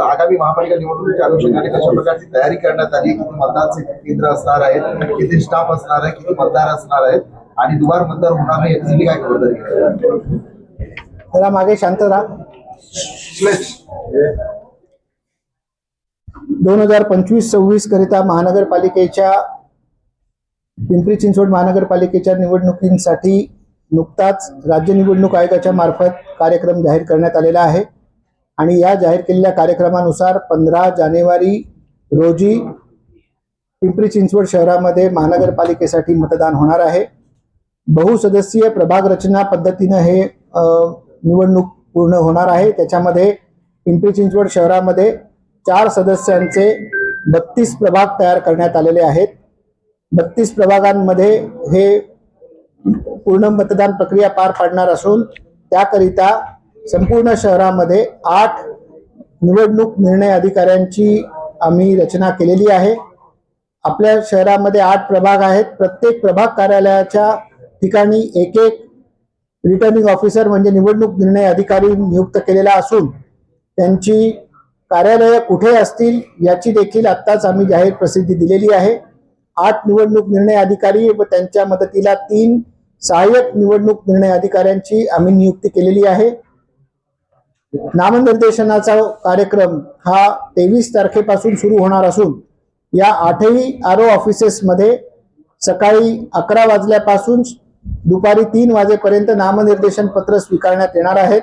आगामी महापालिका निवडणुकीच्या अनुषंगाने कशा प्रकारची तयारी करण्यात आली किती मतदान केंद्र असणार आहेत किती स्टाफ असणार आहे किती मतदार असणार आहेत आणि दुबार मतदार होणार नाही याची काय खबरदारी? जरा मागे शांत राहा. दोन हजार पंचवीस सव्वीस करिता महानगरपालिकेच्या पिंपरी चिंचवड महानगरपालिकेच्या निवडणुकींसाठी नुकताच राज्य निवडणूक आयोगाच्या मार्फत कार्यक्रम जाहीर करण्यात आलेला आहे. आणि या जाहीर केलेल्या कार्यक्रमानुसार पंधरा जानेवारी रोजी पिंपरी चिंचवड शहरामध्ये महानगरपालिकेसाठी मतदान होणार आहे. बहुसदस्यीय प्रभाग रचना पद्धतीनं हे निवडणूक पूर्ण होणार आहे. त्याच्यामध्ये पिंपरी चिंचवड शहरामध्ये चार सदस्यांचे बत्तीस प्रभाग तयार करण्यात आलेले आहेत. बत्तीस प्रभागांमध्ये हे पूर्ण मतदान प्रक्रिया पार पाडणार असून त्याकरिता संपूर्ण शहरामध्ये आठ निवडणूक निर्णय अधिकाऱ्यांची आम्ही रचना केलेली आहे. आपल्या शहरामध्ये आठ प्रभाग आहेत. प्रत्येक प्रभाग कार्यालयाच्या ठिकाणी एक एक रिटर्निंग ऑफिसर म्हणजे निवडणूक निर्णय अधिकारी नियुक्त केलेला असून त्यांची कार्यालय कुठे असतील याची देखील आत्ताच आम्ही जाहीर प्रसिद्धी दिलेली आहे. आठ निवडणूक निर्णय अधिकारी व त्यांच्या मदतीला तीन सहाय्यक निवडणूक निर्णय अधिकाऱ्यांची आम्ही नियुक्ती केलेली आहे. नामनिर्देशनाचा कार्यक्रम हा तेवीस तारखेपासून सुरू होणार असून या आठही आरो ऑफिसेसमध्ये सकाळी अकरा वाजल्यापासून दुपारी तीन वाजेपर्यंत नामनिर्देशन पत्र स्वीकारण्यात येणार आहेत.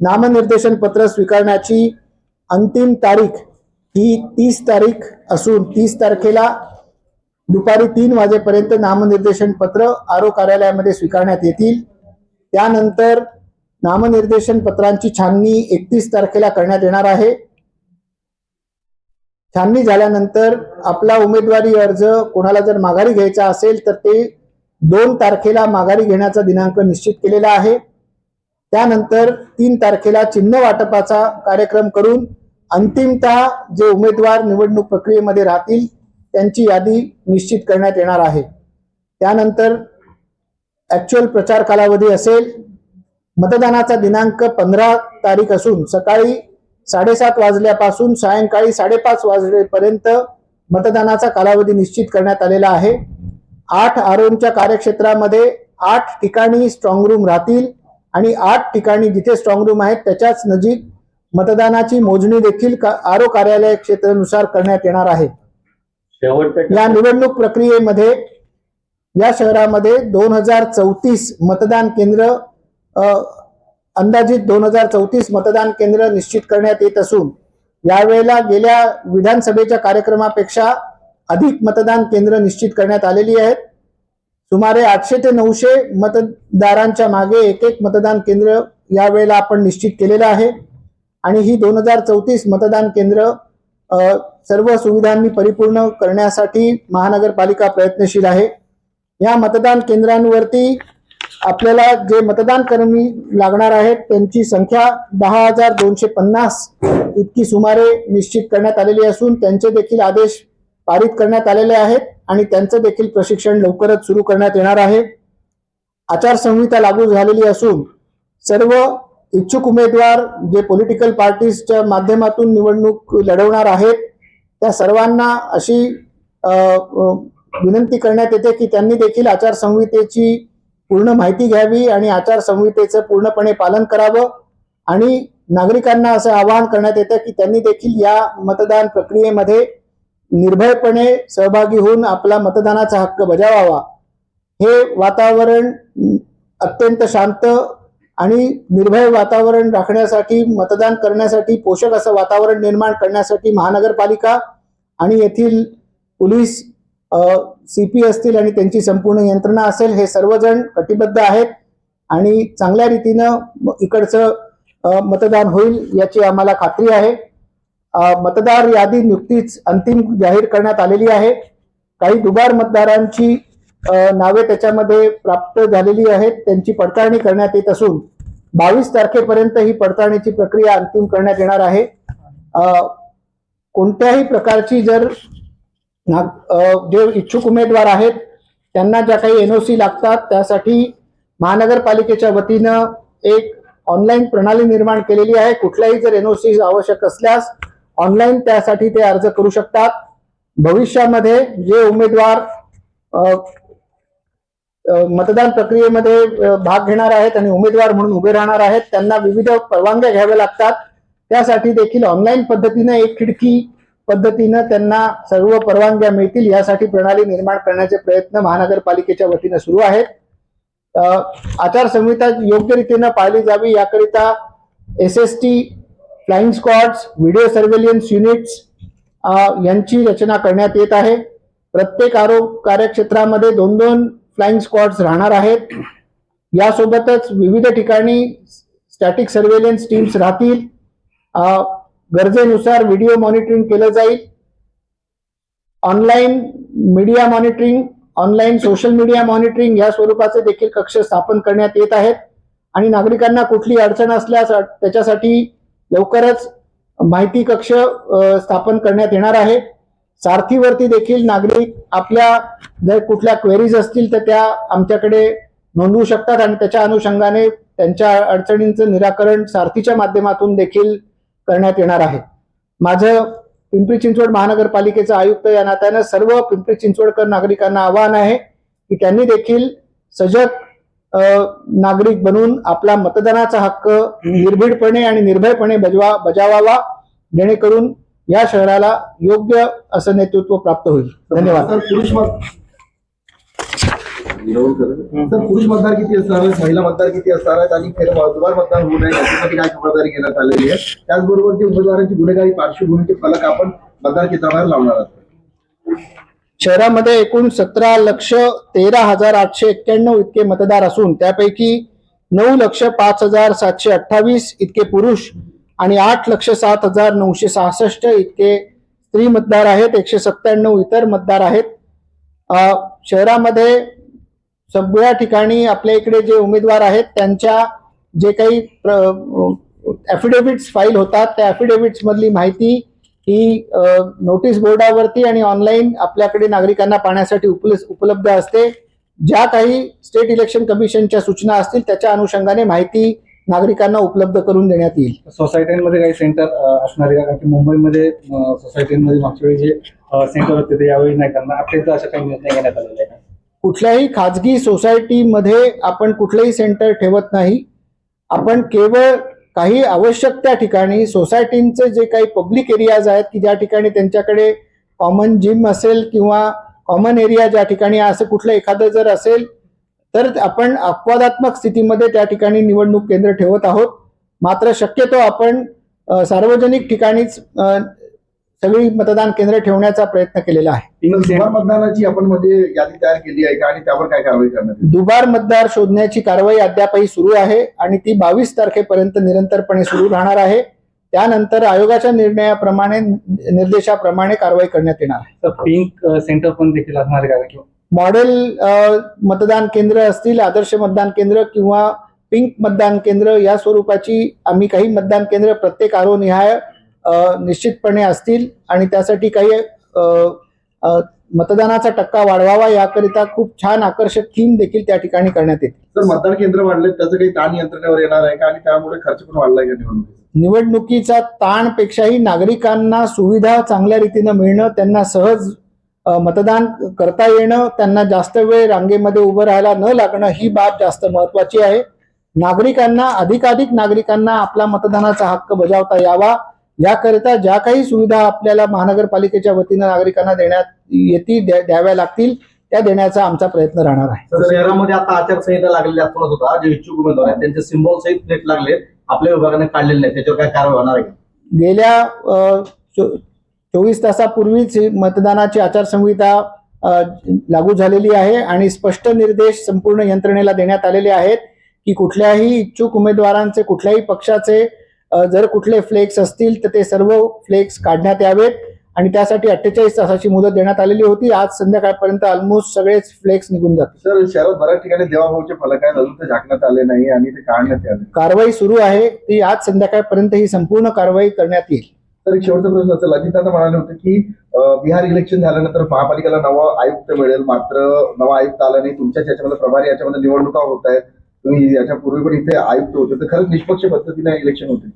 नामनिर्देशन पत्र स्वीकारण्याची अंतिम तारीख ही तीस तारीख असून तीस तारखेला दुपारी तीन वाजेपर्यंत नामनिर्देशन पत्र आरो कार्यालयामध्ये स्वीकारण्यात येतील. त्यानंतर नामनिर्देशन पत्रांची छाननी एकतीस तारखेला करण्यात येणार आहे. छाननी झाल्यानंतर आपला उमेदवारी अर्ज कोणाला जर माघारी घ्यायचा असेल तर ते दोन तारखेला माघारी घेण्याचा दिनांक निश्चित केलेला आहे. त्यानंतर तीन तारखेला चिन्ह वाटपाचा कार्यक्रम करून अंतिमतः जे उमेदवार निवडणूक प्रक्रियेमध्ये राहतील त्यांची यादी निश्चित करण्यात येणार आहे. त्यानंतर ऍक्च्युअल प्रचार कालावधी असेल मतदानाचा दिनांक पंधरा तारीख असून सकाळी साडेसात वाजल्यापासून सायंकाळी साडेपाच वाजलेपर्यंत मतदानाचा कालावधी निश्चित करण्यात आलेला आहे. आठ आरोच्या कार्यक्षेत्रामध्ये आठ ठिकाणी स्ट्रॉंग रूम राहतील आणि आठ ठिकाणी जिथे स्ट्रॉंग रूम आहेत त्याच्याच नजीक मतदानाची मोजणी देखील का- आरो कार्यालय क्षेत्रानुसार करण्यात येणार आहे. या निवडणूक प्रक्रियेमध्ये या शहरामध्ये दोन हजार चौतीस मतदान केंद्र अंदाजित दोन हजार चौतीस मतदान केंद्र निश्चित करण्यात येत असून यावेळेला गेल्या विधानसभेच्या कार्यक्रमापेक्षा अधिक मतदान केंद्र निश्चित करण्यात आलेली आहेत. सुमारे आठशे ते नऊशे मतदारांच्या मागे एक एक मतदान केंद्र यावेळेला आपण निश्चित केलेलं आहे. आणि ही दोन हजार चौतीस मतदान केंद्र सर्व सुविधांनी परिपूर्ण करण्यासाठी महानगरपालिका प्रयत्नशील आहे. या मतदान केंद्रांवरती आपल्याला जे मतदान कर्मी लागणार आहेत त्यांची संख्या दहा हजार दोनशे पन्नास इतकी सुमारे निश्चित करण्यात आलेली असून त्यांचे देखील आदेश पारित करण्यात आलेले आहेत आणि त्यांचं देखील प्रशिक्षण लवकरच सुरू करण्यात येणार आहे. आचारसंहिता लागू झालेली असून सर्व इच्छुक उमेदवार जे पॉलिटिकल पार्टीजच्या माध्यमातून निवडणूक लढवणार आहेत त्या सर्वांना अशी विनंती करण्यात येते की त्यांनी देखील आचारसंहितेची पूर्ण माहिती घ्यावी आणि आचारसंहितेचं पूर्णपणे पालन करावं. आणि नागरिकांना असं आवाहन करण्यात येतं की त्यांनी देखील या मतदान प्रक्रियेमध्ये निर्भयपणे सहभागी होऊन आपला मतदानाचा हक्क बजावावा. हे वातावरण अत्यंत शांत आणि निर्भय वातावरण राखण्यासाठी मतदान करण्यासाठी पोषक असं वातावरण निर्माण करण्यासाठी महानगरपालिका आणि येथील पोलीस सी पी असतील आणि त्यांची संपूर्ण यंत्रणा असेल हे सर्वजण कटिबद्ध आहेत आणि चांगल्या रीतीनं म- इकडचं मतदान होईल याची आम्हाला खात्री आहे. मतदार यादी नुकतीच अंतिम जाहीर करण्यात आलेली आहे. काही दुबार मतदारांची नावे त्याच्यामध्ये प्राप्त झालेली आहेत त्यांची पडताळणी करण्यात येत असून बावीस तारखेपर्यंत ही पडताळणीची प्रक्रिया अंतिम करण्यात येणार आहे. कोणत्याही प्रकारची जर नाग- जे इच्छुक उमेदवार आहेत त्यांना ज्या काही एनओसी लागतात त्यासाठी महानगरपालिकेच्या वतीनं एक ऑनलाईन प्रणाली निर्माण केलेली आहे. कुठल्याही जर एनओसी आवश्यक असल्यास ऑनलाईन त्यासाठी ते अर्ज करू शकतात. भविष्यामध्ये जे उमेदवार मतदान प्रक्रियेमध्ये भाग घेणार आहेत आणि उमेदवार म्हणून उभे राहणार आहेत त्यांना विविध परवानग्या घ्याव्या लागतात. त्यासाठी देखील ऑनलाईन पद्धतीने एक खिडकी पद्धतीनं त्यांना सर्व परवानग्या मिळतील यासाठी प्रणाली निर्माण करण्याचे प्रयत्न महानगरपालिकेच्या वतीनं सुरू आहेत. आचारसंहिता योग्य रीतीनं पाळली जावी याकरिता S S T flying squads video surveillance units यांची रचना करण्यात येत आहे. प्रत्येक आरोग्य कार्यक्षेत्रामध्ये दोन दोन फ्लाइंग स्क्वॉड्स राहणार आहेत. यासोबतच विविध ठिकाणी स्टॅटिक सर्व्हेलन्स टीम्स राहतील. गरजेनुसार व्हिडिओ मॉनिटरिंग केलं जाईल. Online media monitoring online social media monitoring या स्वरूपाचे देखील कक्ष स्थापन करण्यात येत आहेत. आणि नागरिकांना कुठली अडचण असल्यास त्याच्यासाठी लवकरच माहिती कक्ष स्थापन करण्यात येणार आहे. सारथीवरती देखील नागरिक आपल्या जर कुठल्या क्वेरीज असतील तर त्या आमच्याकडे नोंदवू शकतात. आणि त्याच्या अनुषंगाने त्यांच्या अडचणींचं निराकरण सारथीच्या माध्यमातून देखील करण्यात येणार आहे. माझं पिंपरी चिंचवड महानगरपालिकेचा आयुक्त या नात्यानं सर्व पिंपरी चिंचवडकर नागरिकांना आवाहन आहे की त्यांनी देखील सजग नागरिक बनून आपला मतदानाचा हक्क निर्भीडपणे आणि निर्भयपणे बजवा बजावावा जेणेकरून या शहराला योग्य असं नेतृत्व प्राप्त होईल. धन्यवाद. पुरुष सर पुरुष मतदार किती असणार आहेत? महिला मतदार किती असणार आहेत? आणि खेळ दुबार मतदार होऊ नये याच्यासाठी काय खबरदारी घेण्यात आलेली आहे? त्याचबरोबर जे उमेदवारांची गुन्हेगारी पार्श्वभूमीचे फलक आपण मतदार केंद्राबाहेर लावणार आहोत. शहरामध्ये एकूण सतरा लक्ष तेरा हजार आठशे एक्क्याण्णव इतके मतदार असून त्यापैकी नऊ लक्ष पाच हजार सातशे अठ्ठावीस इतके पुरुष आणि आठ लक्ष सात हजार नऊशे सहासष्ट इतके स्त्री मतदार आहेत. एकशे सत्त्याण्णव इतर मतदार आहेत. शहरामध्ये सगळ्या ठिकाणी आपल्या इकडे जे उमेदवार आहेत त्यांच्या जे काही ॲफिडेव्हिट्स फाईल होतात त्या ॲफिडेव्हिट्स मधली माहिती ही नोटीस बोर्डावरती आणि ऑनलाईन आपल्याकडे नागरिकांना पाहण्यासाठी उपलब्ध असते. ज्या काही स्टेट इलेक्शन कमिशनच्या सूचना असतील त्याच्या अनुषंगाने माहिती नागरिकांना उपलब्ध करून देण्यात येईल. सोसायट्यांमध्ये काही सेंटर असणार आहे का? कारण की मुंबईमध्ये सोसायटीमध्ये मागच्या वेळी जे सेंटर होते ते यावेळी नाही करणार. आपल्या अशा काही निर्णय घेण्यात आलेला आहे कुठल्याही खाजगी सोसायटीमध्ये आपण कुठलंही सेंटर ठेवत नाही. आपण केवळ काही आवश्यक त्या ठिकाणी सोसायटींचे जे काही पब्लिक एरियाज आहेत की ज्या ठिकाणी त्यांच्याकडे कॉमन जिम असेल किंवा कॉमन एरिया ज्या ठिकाणी असं कुठलं एखादं जर असेल तर आपण अपवादात्मक स्थितीमध्ये त्या ठिकाणी निवडणूक केंद्र ठेवत आहोत. मात्र शक्यतो आपण सार्वजनिक ठिकाणीच सगळी मतदान केंद्र ठेवण्याचा प्रयत्न केलेला आहे. दुबार मतदानाची आपण मध्ये यादी तयार केली आहे का आणि त्यावर काय कारवाई करण्यात येईल? दुबार मतदार शोधण्याची कारवाई अद्यापही सुरू आहे आणि ती बावीस तारखेपर्यंत निरंतरपणे सुरू राहणार आहे. त्यानंतर आयोगाच्या निर्णयाप्रमाणे निर्देशाप्रमाणे कारवाई करण्यात येणार आहे. तर पिंक सेंटर पण देखील असणार आहे का? मॉडेल मतदान केंद्र असतील आदर्श मतदान केंद्र किंवा पिंक मतदान केंद्र या स्वरूपाची आम्ही काही मतदान केंद्र प्रत्येक आरोनिहाय निश्चितपणे असतील आणि त्यासाठी काही मतदानाचा टक्का वाढवावा याकरिता खूप छान आकर्षक थीम देखील त्या ठिकाणी करण्यात येते. तर मतदान केंद्र वाढले त्याचं काही ताण यंत्रणेवर येणार आहे का? आणि त्यामुळे खर्च पण वाढलाय का निवडणुकीचा निवडणुकीचा ताणपेक्षाही नागरिकांना सुविधा चांगल्या रीतीनं मिळणं त्यांना सहज मतदान करता येणं त्यांना जास्त वेळ रांगेमध्ये उभं राहायला न लागणं ही बाब जास्त महत्वाची आहे. नागरिकांना अधिकाधिक नागरिकांना आपला मतदानाचा हक्क बजावता यावा. याकरिता ज्या काही सुविधा आपल्याला महानगरपालिकेच्या वतीनं नागरिकांना देण्यात येतील द्या- द्याव्या लागतील त्या देण्याचा आमचा प्रयत्न राहणार आहे. शहरामध्ये आता आचारसंहिता लागलेली असताना सुद्धा जे इच्छुक उमेदवार आहेत त्यांचे सिम्बॉल सहित प्लेट लागले. आपल्या विभागाने काढलेले नाही. त्याच्यावर काय कारवाई होणार आहे? गेल्या चोवीस तासापूर्वीच मतदानाची आचारसंहिता लागू झालेली आहे आणि स्पष्ट निर्देश संपूर्ण यंत्रणेला देण्यात आलेले आहेत की कुठल्याही इच्छुक उमेदवारांचे कुठल्याही पक्षाचे जर कुठले फ्लेक्स असतील तर ते सर्व फ्लेक्स काढण्यात यावेत. आणि त्यासाठी अठ्ठेचाळीस तासाची मुदत देण्यात आलेली होती. आज संध्याकाळपर्यंत ऑलमोस्ट सगळेच फ्लेक्स निघून जातील. सर शहरात बऱ्याच ठिकाणी देवाभाऊचे फलक आहेत. अजून ते झाकण्यात आले नाही आणि ते काढण्यात आले कारवाई सुरू आहे. ती आज संध्याकाळपर्यंत ही संपूर्ण कारवाई करण्यात येईल. तर एक शेवटचा प्रश्न. असेल अजितदादा म्हणाले होते की बिहार इलेक्शन झाल्यानंतर महापालिकेला नवं आयुक्त मिळेल. मात्र नवा आयुक्त आला नाही. तुमच्याच याच्यामध्ये प्रभारी याच्यामध्ये निवडणुका होत आहेत. तुम्ही याच्या पूर्वी पण इथे आयुक्त होते तर खरंच निष्पक्ष पद्धतीने इलेक्शन होते.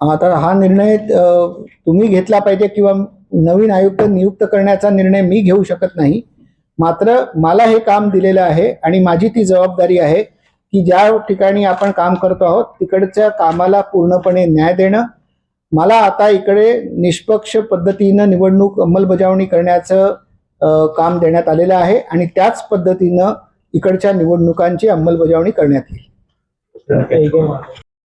आता हा निर्णय तुम्ही घेतला पाहिजे किंवा नवीन आयुक्त नियुक्त करण्याचा निर्णय मी घेऊ शकत नाही. मात्र मला हे काम दिलेलं आहे आणि माझी ती जबाबदारी आहे की ज्या ठिकाणी आपण काम करतो आहोत तिकडच्या कामाला पूर्णपणे न्याय देणं. मला आता इकडे निष्पक्ष पद्धतीनं निवडणूक अंमलबजावणी करण्याचं काम देण्यात आलेलं आहे आणि त्याच पद्धतीनं इकडच्या निवडणुकांची अंमलबजावणी करण्यात येईल.